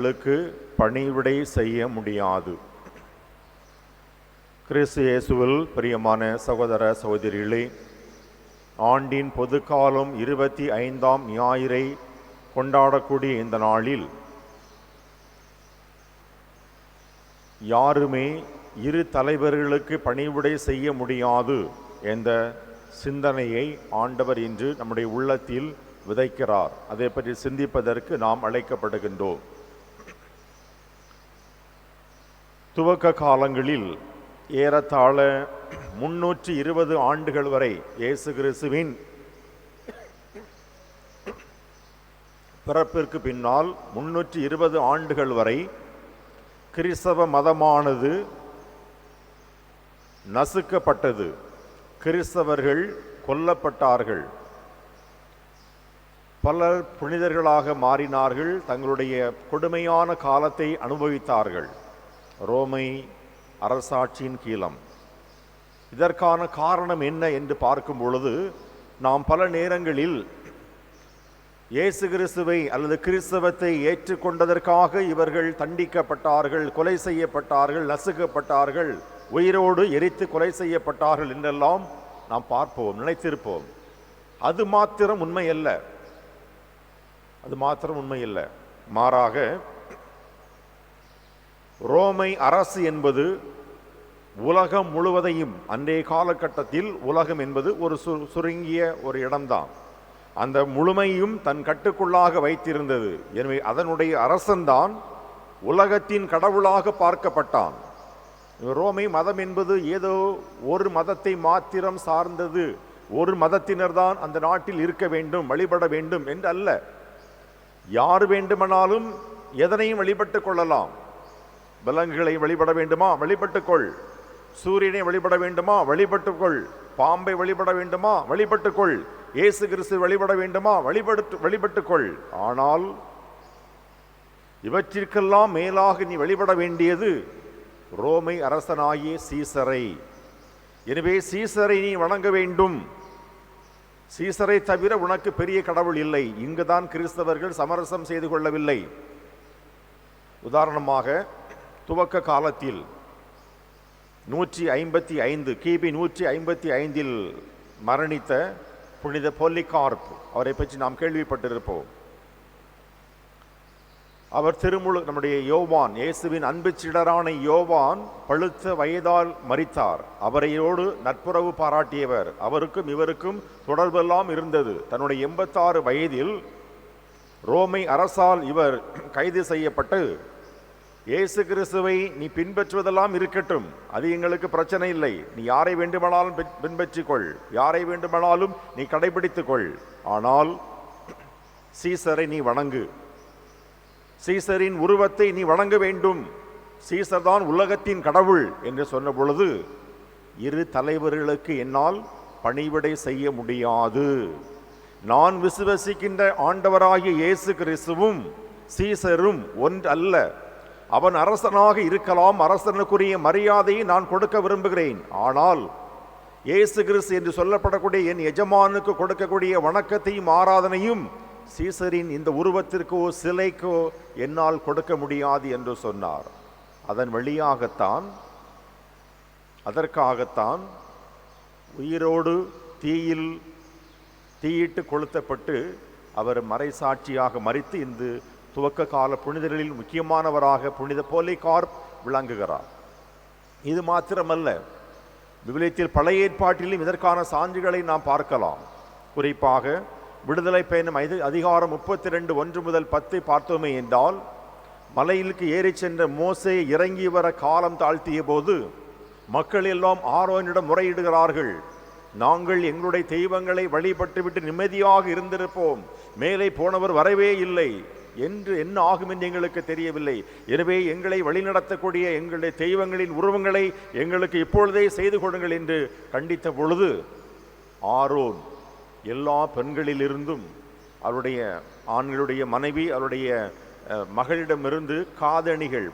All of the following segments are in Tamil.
உங்களுக்கு பணிவிடை செய்ய முடியாது. கிறிஸ்து இயேசுவில் பிரியமான சகோதர சகோதரிகளே ஆண்டின் பொதுக்காலம் இருபத்தி ஐந்தாம் ஞாயிறை கொண்டாடக்கூடிய இந்த நாளில் யாருமே இரு தலைவர்களுக்கு பணிவிடை செய்ய முடியாது என்ற சிந்தனையை ஆண்டவர் இன்று நம்முடைய உள்ளத்தில் விதைக்கிறார். அதை பற்றி சிந்திப்பதற்கு நாம் அழைக்கப்படுகின்றோம். துவக்க காலங்களில் ஏறத்தாழ முன்னூற்றி இருபது ஆண்டுகள் வரை இயேசு கிறிஸ்துவின் பிறப்பிற்கு பின்னால் முன்னூற்றி இருபது ஆண்டுகள் வரை கிறிஸ்தவ மதமானது நசுக்கப்பட்டது. கிறிஸ்தவர்கள் கொல்லப்பட்டார்கள். பலர் புனிதர்களாக மாறினார்கள். தங்களுடைய கொடுமையான காலத்தை அனுபவித்தார்கள். ரோமை அரசாட்சியின் கீழம். இதற்கான காரணம் என்ன என்று பார்க்கும் பொழுது நாம் பல நேரங்களில் இயேசு கிறிஸ்துவை அல்லது கிறிஸ்தவத்தை ஏற்றுக்கொண்டதற்காக இவர்கள் தண்டிக்கப்பட்டார்கள் கொலை செய்யப்பட்டார்கள் நசுக்கப்பட்டார்கள் உயிரோடு எரித்து கொலை செய்யப்பட்டார்கள் என்றெல்லாம் நாம் பார்ப்போம் நினைத்திருப்போம். அது மாத்திரம் உண்மை அல்ல அது மாத்திரம் உண்மை மாறாக ரோமை அரசு என்பது உலகம் முழுவதையும் அன்றைய காலகட்டத்தில் உலகம் என்பது ஒரு சு சுருங்கிய ஒரு இடம்தான். அந்த முழுமையும் தன் கட்டுக்குள்ளாக வைத்திருந்தது. எனவே அதனுடைய அரசன்தான் உலகத்தின் கடவுளாக பார்க்கப்பட்டான். ரோமை மதம் என்பது ஏதோ ஒரு மதத்தை மாத்திரம் சார்ந்தது. ஒரு மதத்தினர்தான் அந்த நாட்டில் இருக்க வேண்டும் வழிபட வேண்டும் என்று அல்ல யார் வேண்டுமானாலும் எதனையும் வழிபட்டு கொள்ளலாம். விலங்குகளை வழிபட வேண்டுமா? வழிபட்டுக்கொள் சூரியனை வழிபட வேண்டுமா? வழிபட்டுக்கொள் பாம்பை வழிபட வேண்டுமா? வழிபட்டுக்கொள் இயேசு கிறிஸ்து வழிபட வேண்டுமா? வழிபட்டு வழிபட்டுக்கொள் ஆனால் இவற்றிற்கெல்லாம் மேலாக நீ வழிபட வேண்டியது ரோமை அரசனாகிய சீசரை. எனவே சீசரை நீ வணங்க வேண்டும். சீசரை தவிர உனக்கு பெரிய கடவுள் இல்லை. இங்குதான் கிறிஸ்தவர்கள் சமரசம் செய்து கொள்ளவில்லை. உதாரணமாக துவக்க காலத்தில் நூற்றி ஐம்பத்தி ஐந்து கிபி நூற்றி ஐம்பத்தி ஐந்தில் மரணித்த புனித பொல்லிகார்ப் அவரை பற்றி நாம் கேள்விப்பட்டிருப்போம். அவர் திருமுழு நம்முடைய யோவான் இயேசுவின் அன்பு சிடரான யோவான் பழுத்த வயதால் மறித்தார் அவரையோடு நட்புறவு பாராட்டியவர். அவருக்கும் இவருக்கும் தொடர்பெல்லாம் இருந்தது. தன்னுடைய எண்பத்தாறு வயதில் ரோமை அரசால் இவர் கைது செய்யப்பட்டு இயேசு கிறிஸ்துவை நீ பின்பற்றுவதெல்லாம் இருக்கட்டும். அது எங்களுக்கு பிரச்சனை இல்லை. நீ யாரை வேண்டுமானாலும் பின்- பின்பற்றிக்கொள். யாரை வேண்டுமானாலும் நீ கடைபிடித்துக்கொள். ஆனால் சீசரை நீ வணங்கு. சீசரின் உருவத்தை நீ வணங்க வேண்டும். சீசர் தான் உலகத்தின் கடவுள் என்று சொன்ன பொழுது இரு தலைவர்களுக்கு என்னால் பணிவிடை செய்ய முடியாது. நான் விசுவசிக்கின்ற ஆண்டவராகிய இயேசு கிறிஸ்துவும் சீசரும் ஒன்றல்ல. அவன் அரசனாக இருக்கலாம் அரசனுக்குரிய மரியாதையை நான் கொடுக்க விரும்புகிறேன். ஆனால் இயேசு கிறிஸ்து என்று சொல்லப்படக்கூடிய என் எஜமானுக்கு கொடுக்கக்கூடிய வணக்கத்தையும் ஆராதனையும் சீசரின் இந்த உருவத்திற்கோ சிலைக்கோ என்னால் கொடுக்க முடியாது என்று சொன்னார். அதன் வழியாகத்தான் அதற்காகத்தான் உயிரோடு தீயில் தீயிட்டு கொளுத்தப்பட்டு அவர் மறைசாட்சியாக மறித்து இந்த துவக்க கால புனிதர்களில் முக்கியமானவராக புனித போலிகார்ப் விளங்குகிறார். இது மாத்திரமல்ல விவிலியத்தில் பழைய ஏற்பாட்டிலும் இதற்கான சான்றுகளை நாம் பார்க்கலாம். குறிப்பாக விடுதலை பயணம் ஐது அதிகாரம் முப்பத்தி ரெண்டு ஒன்று முதல் பத்து பார்த்தோமே என்றால் மலையிலுக்கு ஏறிச் சென்ற மோசே இறங்கி வர காலம் தாழ்த்திய போது மக்கள் எல்லாம் ஆரோனிடம் முறையிடுகிறார்கள் நாங்கள் எங்களுடைய தெய்வங்களை வழிபட்டுவிட்டு நிம்மதியாக இருந்திருப்போம் மேலே போனவர் வரவே இல்லை என்று என்ன ஆகும் என்று எங்களுக்கு தெரியவில்லை. எனவே எங்களை வழிநடத்தக்கூடிய எங்களுடைய தெய்வங்களின் உருவங்களை எங்களுக்கு இப்பொழுதே செய்து கொடுங்கள் என்று கண்டித்த பொழுது ஆரோன் எல்லா பெண்களிலிருந்தும் அவருடைய ஆண்களுடைய மனைவி அவருடைய மகளிடமிருந்து காதணிகள்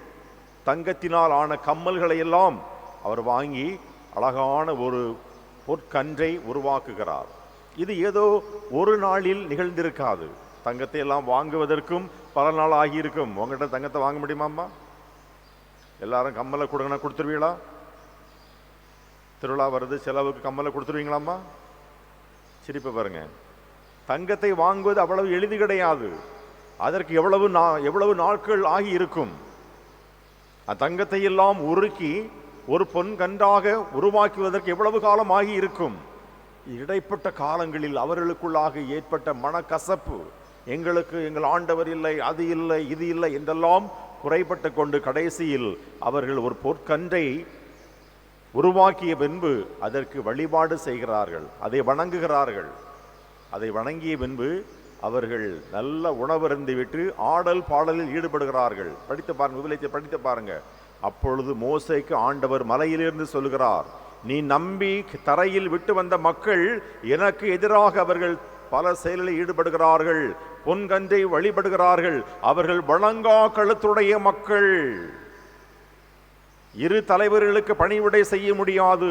தங்கத்தினால் ஆன கம்மல்களை எல்லாம் அவர் வாங்கி அழகான ஒரு பொற்கன்றை உருவாக்குகிறார். இது ஏதோ ஒரு நாளில் நிகழ்ந்திருக்காது. தங்கத்தை எல்லாம் வாங்குவதற்கும் பல நாள் ஆகியிருக்கும். உங்ககிட்ட தங்கத்தை வாங்க முடியுமாம்மா எல்லாரும் கம்மலை கொடுங்கண்ணா கொடுத்துருவீங்களா? திருவிழா வருது செலவுக்கு கம்மலை கொடுத்துருவீங்களாம்மா சிரிப்பு பாருங்க. தங்கத்தை வாங்குவது அவ்வளவு எளிது கிடையாது. அதற்கு எவ்வளவு நா எவ்வளவு நாட்கள் ஆகி இருக்கும் தங்கத்தை எல்லாம் உருக்கி ஒரு பொன் கன்றாக உருவாக்குவதற்கு எவ்வளவு காலம் ஆகி இருக்கும் இடைப்பட்ட காலங்களில் அவர்களுக்குள்ளாக ஏற்பட்ட மனக்கசப்பு எங்களுக்கு எங்கள் ஆண்டவர் இல்லை அது இல்லை இது இல்லை என்றெல்லாம் குறைபட்டு கொண்டு கடைசியில் அவர்கள் ஒரு பொற்கன்றை உருவாக்கிய பின்பு அதற்கு வழிபாடு செய்கிறார்கள் அதை வணங்குகிறார்கள். அதை வணங்கிய பின்பு அவர்கள் நல்ல உணவருந்தி விட்டு ஆடல் பாடலில் ஈடுபடுகிறார்கள். படித்து பாருங்கள் விவிலியத்தை படித்து பாருங்க. அப்பொழுது மோசைக்கு ஆண்டவர் மலையிலிருந்து சொல்கிறார் நீ நம்பி தரையில் விட்டு வந்த மக்கள் எனக்கு எதிராக அவர்கள் பல செயலில் ஈடுபடுகிறார்கள். பொன்கன்றை வழிபடுகிறார்கள். அவர்கள் வழங்கா கழுத்துடைய மக்கள். இரு தலைவர்களுக்கு பணிவிடை செய்ய முடியாது.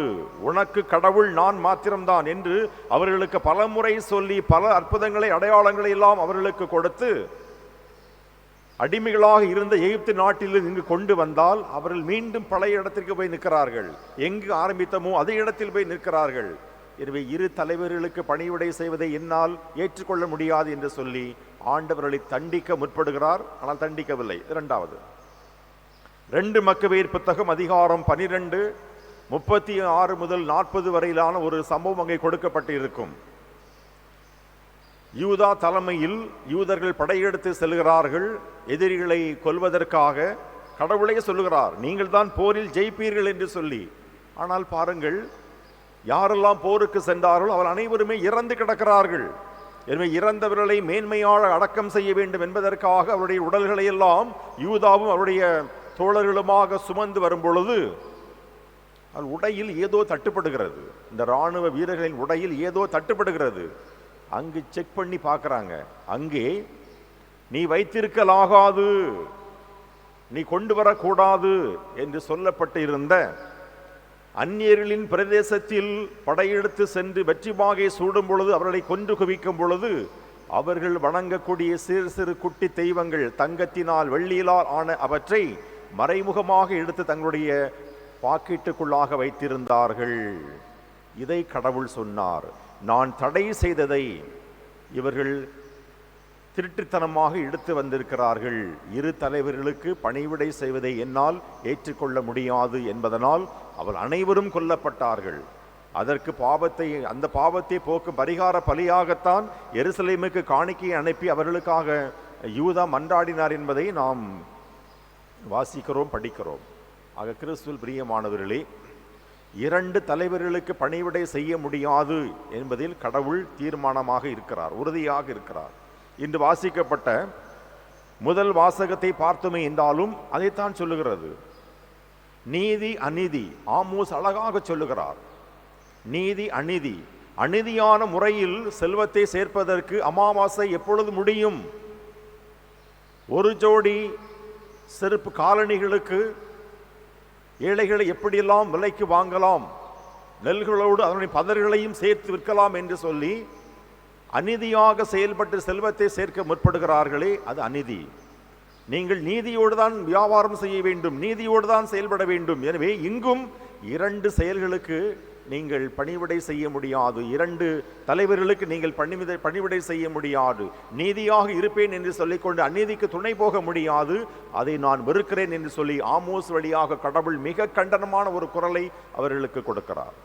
உனக்கு கடவுள் நான் மாத்திரம்தான் என்று அவர்களுக்கு பலமுறை சொல்லி பல அற்புதங்களை அடையாளங்களை எல்லாம் அவர்களுக்கு கொடுத்து அடிமைகளாக இருந்த எகிப்து நாட்டில் இங்கு கொண்டு வந்தால் அவர்கள் மீண்டும் பழைய இடத்திற்கு போய் நிற்கிறார்கள். எங்கு ஆரம்பித்தமோ அதே இடத்தில் போய் நிற்கிறார்கள். எனவே இரு தலைவர்களுக்கு பணிவிடை செய்வதை என்னால் ஏற்றுக்கொள்ள முடியாது என்று சொல்லி ஆண்டவர்களை தண்டிக்க முற்படுகிறார். ஆனால் தண்டிக்கவில்லை. இரண்டாவது. ரெண்டு மக்கவேர் புத்தகம் அதிகாரம் பனிரெண்டு முப்பத்தி ஆறு முதல் நாற்பது வரையிலான ஒரு சம்பவம் அங்கே கொடுக்கப்பட்டு இருக்கும் யூதா தலைமையில் யூதர்கள் படையெடுத்து செல்கிறார்கள். எதிரிகளை கொல்வதற்காக கடவுளே சொல்லுகிறார். நீங்கள் தான் போரில் ஜெயிப்பீர்கள் என்று சொல்லி. ஆனால் பாருங்கள் யாரெல்லாம் போருக்கு சென்றார்களோ அவர் அனைவருமே இறந்து கிடக்கிறார்கள். எனவே இறந்தவர்களை மேன்மையால் அடக்கம் செய்ய வேண்டும் என்பதற்காக அவருடைய உடல்களை எல்லாம் யூதாவும் அவருடைய தோழர்களுமாக சுமந்து வரும் பொழுது அது உடையில் ஏதோ தட்டுப்படுகிறது. இந்த ராணுவ வீரர்களின் உடையில் ஏதோ தட்டுப்படுகிறது. அங்கு செக் பண்ணி பார்க்குறாங்க. அங்கே நீ வைத்திருக்கலாகாது. நீ கொண்டு வரக்கூடாது என்று சொல்லப்பட்டு இருந்த அந்நியர்களின் பிரதேசத்தில் படையெடுத்து சென்று வெற்றி பாகை சூடும் பொழுது அவர்களை கொன்று குவிக்கும் பொழுது அவர்கள் வணங்கக்கூடிய சிறு சிறு குட்டி தெய்வங்கள் தங்கத்தினால் வெள்ளியிலால் ஆன அவற்றை மறைமுகமாக எடுத்து தங்களுடைய பாக்கெட்டுக்குள்ளாக வைத்திருந்தார்கள். இதை கடவுள் சொன்னார். நான் தடை செய்ததை இவர்கள் திருட்டுத்தனமாக எடுத்து வந்திருக்கிறார்கள். இரு தலைவர்களுக்கு பணிவிடை செய்வதை என்னால் ஏற்றுக்கொள்ள முடியாது என்பதனால் அவர் அனைவரும் கொல்லப்பட்டார்கள். அதற்கு பாவத்தை அந்த பாவத்தை போக்கும் பரிகார பலியாகத்தான் எருசலேமுக்கு காணிக்கையை அனுப்பி அவர்களுக்காக யூதா மன்றாடினார் என்பதை நாம் வாசிக்கிறோம் படிக்கிறோம். ஆக கிறிஸ்துவில் பிரியமானவர்களே இரண்டு தலைவர்களுக்கு பணிவிடை செய்ய முடியாது என்பதில் கடவுள் தீர்மானமாக இருக்கிறார் உறுதியாக இருக்கிறார். இன்று வாசிக்கப்பட்ட முதல் வாசகத்தை பார்த்துமே என்றாலும் அதைத்தான் சொல்லுகிறது. நீதி அநீதி ஆமோஸ் அழகாக சொல்லுகிறார். நீதி அநீதி அநீதியான முறையில் செல்வத்தை சேர்ப்பதற்கு அமாவாசை எப்பொழுது முடியும்? ஒரு ஜோடி செருப்பு காலணிகளுக்கு ஏழைகளை எப்படியெல்லாம் விலைக்கு வாங்கலாம்? நெல்களோடு அதனுடைய பதர்களையும் சேர்த்து விற்கலாம் என்று சொல்லி அநீதியாக செயல்பட்டு செல்வத்தை சேர்க்க முற்படுகிறார்களே அது அநீதி. நீங்கள் நீதியோடு தான் வியாபாரம் செய்ய வேண்டும் நீதியோடு தான் செயல்பட வேண்டும். எனவே இங்கும் இரண்டு செயல்களுக்கு நீங்கள் பணிவிடை செய்ய முடியாது. இரண்டு தலைவர்களுக்கு நீங்கள் பணிவிடை பணிவிடை செய்ய முடியாது. நீதியாக இருப்பேன் என்று சொல்லிக்கொண்டு அநீதிக்கு துணை போக முடியாது. அதை நான் வெறுக்கிறேன் என்று சொல்லி ஆமோஸ் வழியாக கடவுள் மிக கண்டனமான ஒரு குரலை அவர்களுக்கு கொடுக்கிறார்.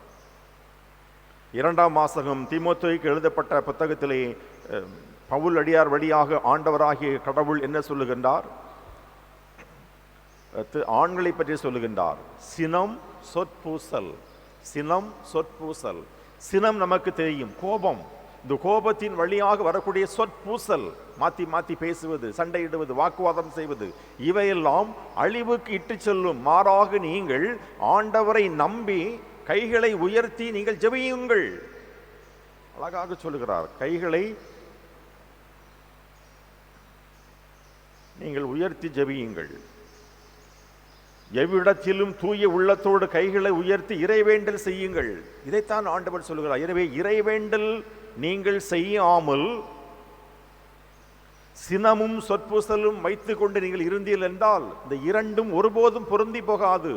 இரண்டாம் வாசகம் திமுத்துக்கு எழுதப்பட்ட புத்தகத்திலே பவுல் அடியார் வழியாக ஆண்டவராகிய கடவுள் என்ன சொல்லுகின்றார்? ஆண்களை பற்றி சொல்லுகின்றார். சினம் சொற்பூசல். சினம் சொற்பூசல். சினம் நமக்கு தெரியும். கோபம். இந்த கோபத்தின் வழியாக வரக்கூடிய சொற்பூசல். மாத்தி மாத்தி பேசுவது சண்டையிடுவது வாக்குவாதம் செய்வது. இவையெல்லாம் அழிவுக்கு இட்டு செல்லும். மாறாக நீங்கள் ஆண்டவரை நம்பி கைகளை உயர்த்தி நீங்கள் ஜெபியுங்கள். அழகாக சொல்லுகிறார் கைகளை நீங்கள் உயர்த்தி ஜெபியுங்கள். எவ்விடத்திலும் தூய உள்ளத்தோடு கைகளை உயர்த்தி இறைவேண்டல் செய்யுங்கள். இதைத்தான் ஆண்டவர் சொல்லுகிறார் எனவே இறைவேண்டல் நீங்கள் செய்யாமல் சினமும் சொற்புசலும் வைத்துக்கொண்டு நீங்கள் இருந்தீர்கள் என்றால் இந்த இரண்டும் ஒருபோதும் பொருந்தி போகாது.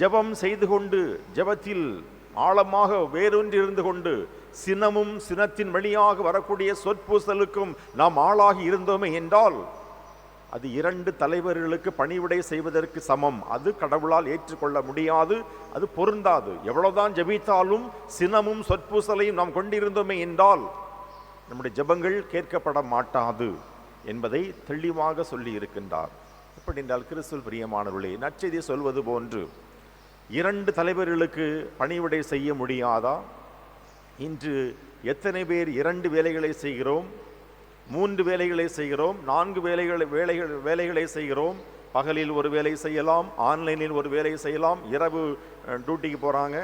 ஜெபம் செய்து கொண்டு ஜெபத்தில் ஆழமாக வேரூன்றிருந்து கொண்டு சினமும் சினத்தின் வழியாக வரக்கூடிய சொற்பூசலுக்கும் நாம் ஆளாகி இருந்தோமே என்றால் அது இரண்டு தலைவர்களுக்கு பணிவிடை செய்வதற்கு சமம். அது கடவுளால் ஏற்றுக்கொள்ள முடியாது அது பொருந்தாது. எவ்வளவுதான் ஜெபித்தாலும் சினமும் சொற்பூசலையும் நாம் கொண்டிருந்தோமே என்றால் நம்முடைய ஜெபங்கள் கேட்கப்பட மாட்டாது. என்பதை தெளிவாக சொல்லி இருக்கின்றார் எப்படி என்றால் கிறிஸ்துவ பிரியமானவர்களே நற்செய்தி சொல்வது போன்று இரண்டு தலைவர்களுக்கு பணிவிடை செய்ய முடியாதா? இன்று எத்தனை பேர் இரண்டு வேலைகளை செய்கிறோம் மூன்று வேலைகளை செய்கிறோம் நான்கு வேலைகளை வேலைகள் வேலைகளை செய்கிறோம் பகலில் ஒரு வேலை செய்யலாம் ஆன்லைனில் ஒரு வேலை செய்யலாம் இரவு டியூட்டிக்கு போகிறாங்க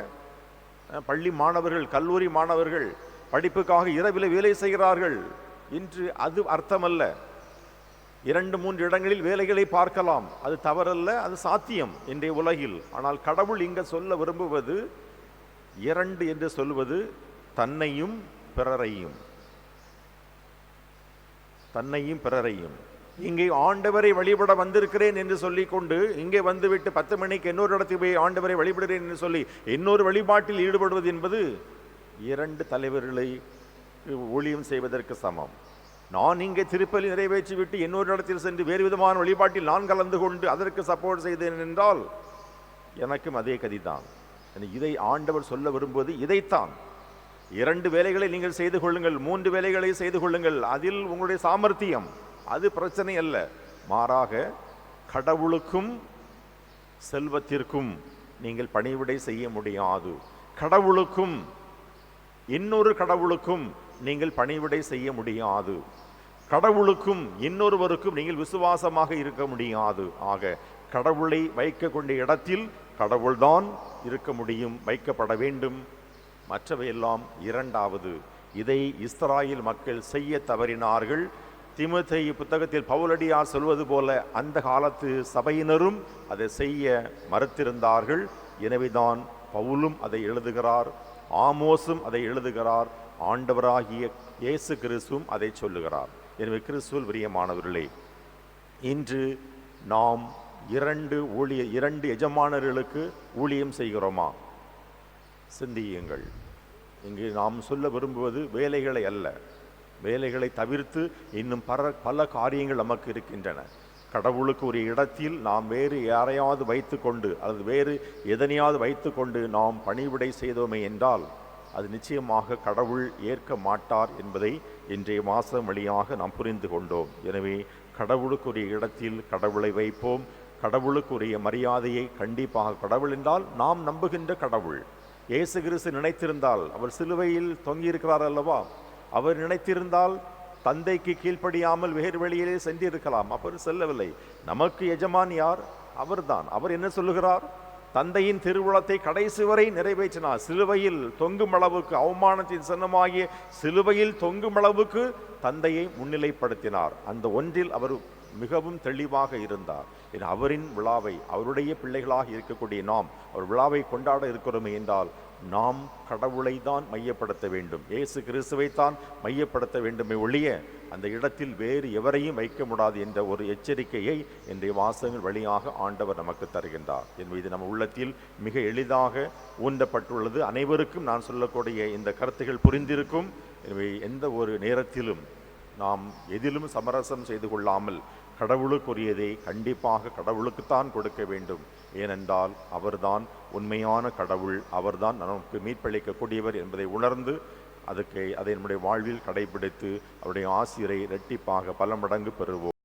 பள்ளி மாணவர்கள் கல்லூரி மாணவர்கள் படிப்புக்காக இரவில் வேலை செய்கிறார்கள். இன்று அது அர்த்தமல்ல. இரண்டு மூன்று இடங்களில் வேலைகளை பார்க்கலாம். அது தவறல்ல அது சாத்தியம் இன்றைய உலகில். ஆனால் கடவுள் இங்கே சொல்ல விரும்புவது இரண்டு என்று சொல்வது தன்னையும் பிறரையும். தன்னையும் பிறரையும். இங்கே ஆண்டவரை வழிபட வந்திருக்கிறேன் என்று சொல்லிக்கொண்டு இங்கே வந்துவிட்டு பத்து மணிக்கு இன்னொரு இடத்துக்கு போய் ஆண்டவரை வழிபடுகிறேன் என்று சொல்லி இன்னொரு வழிபாட்டில் ஈடுபடுவது என்பது இரண்டு தலைவர்களை ஊழியம் செய்வதற்கு சமம். நான் இங்கே திருப்பலி நிறைவேற்றிவிட்டு இன்னொரு இடத்தில் சென்று வேறு விதமான வழிபாட்டில் நான் கலந்து கொண்டு அதற்கு சப்போர்ட் செய்தேன் என்றால் எனக்கும் அதே கதிதான். இதை ஆண்டவர் சொல்ல விரும்புவது இதைத்தான். இரண்டு வேலைகளை நீங்கள் செய்து கொள்ளுங்கள் மூன்று வேலைகளை செய்து கொள்ளுங்கள். அதில் உங்களுடைய சாமர்த்தியம் அது பிரச்சனை அல்ல. மாறாக கடவுளுக்கும் செல்வத்திற்கும் நீங்கள் பணிவிடை செய்ய முடியாது. கடவுளுக்கும் இன்னொரு கடவுளுக்கும் நீங்கள் பணிவிடை செய்ய முடியாது. கடவுளுக்கும் இன்னொருவருக்கும் நீங்கள் விசுவாசமாக இருக்க முடியாது. ஆக கடவுளை வைக்கக்கூடிய இடத்தில் கடவுள்தான் இருக்க முடியும் வைக்கப்பட வேண்டும். மற்றவையெல்லாம் இரண்டாவது இதை இஸ்ராயல் மக்கள் செய்ய தவறினார்கள். திமுத்தை புத்தகத்தில் பவுலடியார் சொல்வது போல அந்த காலத்து சபையினரும் அதை செய்ய மறுத்திருந்தார்கள். எனவேதான் பவுலும் அதை எழுதுகிறார் ஆமோசும் அதை எழுதுகிறார். ஆண்டவராகிய இயேசு கிறிஸ்துவும் அதை சொல்லுகிறார். எனவே கிறிஸ்துவல் பிரியமானவர்களே இன்று நாம் இரண்டு ஊழிய இரண்டு எஜமானர்களுக்கு ஊழியம் செய்கிறோமா? சிந்தியுங்கள். இங்கு நாம் சொல்ல விரும்புவது வேலைகளை அல்ல. வேலைகளை தவிர்த்து இன்னும் பல பல காரியங்கள் நமக்கு இருக்கின்றன. கடவுளுக்கு ஒரு இடத்தில் நாம் வேறு யாரையாவது வைத்துக்கொண்டு அல்லது வேறு எதனையாவது வைத்துக்கொண்டு நாம் பணிவிடை செய்தோமே என்றால் அது நிச்சயமாக கடவுள் ஏற்க மாட்டார் என்பதை இன்றைய மாதம் வழியாக நாம் புரிந்து கொண்டோம். எனவே கடவுளுக்குரிய இடத்தில் கடவுளை வைப்போம். கடவுளுக்குரிய மரியாதையை கண்டிப்பாக கடவுள் என்றால் நாம் நம்புகின்ற கடவுள். இயேசு கிறிஸ்து நினைத்திருந்தால் அவர் சிலுவையில் தொங்கியிருக்கிறார் அல்லவா? அவர் நினைத்திருந்தால் தந்தைக்கு கீழ்ப்படியாமல் வேறு வழியிலே சென்றிருக்கலாம். அவர் செல்லவில்லை. நமக்கு எஜமான் யார்? அவர்தான். அவர் என்ன சொல்லுகிறார்? தந்தையின் திருவுளத்தை கடைசி வரை நிறைவேற்றினார். சிலுவையில் தொங்கும் அளவுக்கு அவமானத்தின் சின்னமாகிய சிலுவையில் தொங்கும் அளவுக்கு தந்தையை முன்னிலைப்படுத்தினார். அந்த ஒன்றில் அவர் மிகவும் தெளிவாக இருந்தார். அவரின் விழாவை அவருடைய பிள்ளைகளாக இருக்கக்கூடிய நாம் அவர் விழாவை கொண்டாட இருக்கிறோமே என்றால் நாம் கடவுளை தான் மையப்படுத்த வேண்டும். இயேசு கிறிஸ்துவை தான் மையப்படுத்த வேண்டுமே ஒழிய அந்த இடத்தில் வேறு எவரையும் வைக்க முடியாது என்ற ஒரு எச்சரிக்கையை இன்றைய வாசகங்கள் வழியாக ஆண்டவர் நமக்கு தருகின்றார். என்பது இது நம்ம உள்ளத்தில் மிக எளிதாக ஊந்தப்பட்டுள்ளது. அனைவருக்கும் நான் சொல்லக்கூடிய இந்த கருத்துகள் புரிந்திருக்கும். எனவே எந்த ஒரு நேரத்திலும் நாம் எதிலும் சமரசம் செய்து கொள்ளாமல் கடவுளுக்குரியதை கண்டிப்பாக கடவுளுக்குத்தான் கொடுக்க வேண்டும். ஏனென்றால் அவர்தான் உண்மையான கடவுள் அவர்தான் நமக்கு மீட்பளிக்கக்கூடியவர் என்பதை உணர்ந்து அதுக்கு அதை நம்முடைய வாழ்வில் கடைபிடித்து அவருடைய ஆசிரியரை இரட்டிப்பாக பல மடங்கு பெறுவோம்.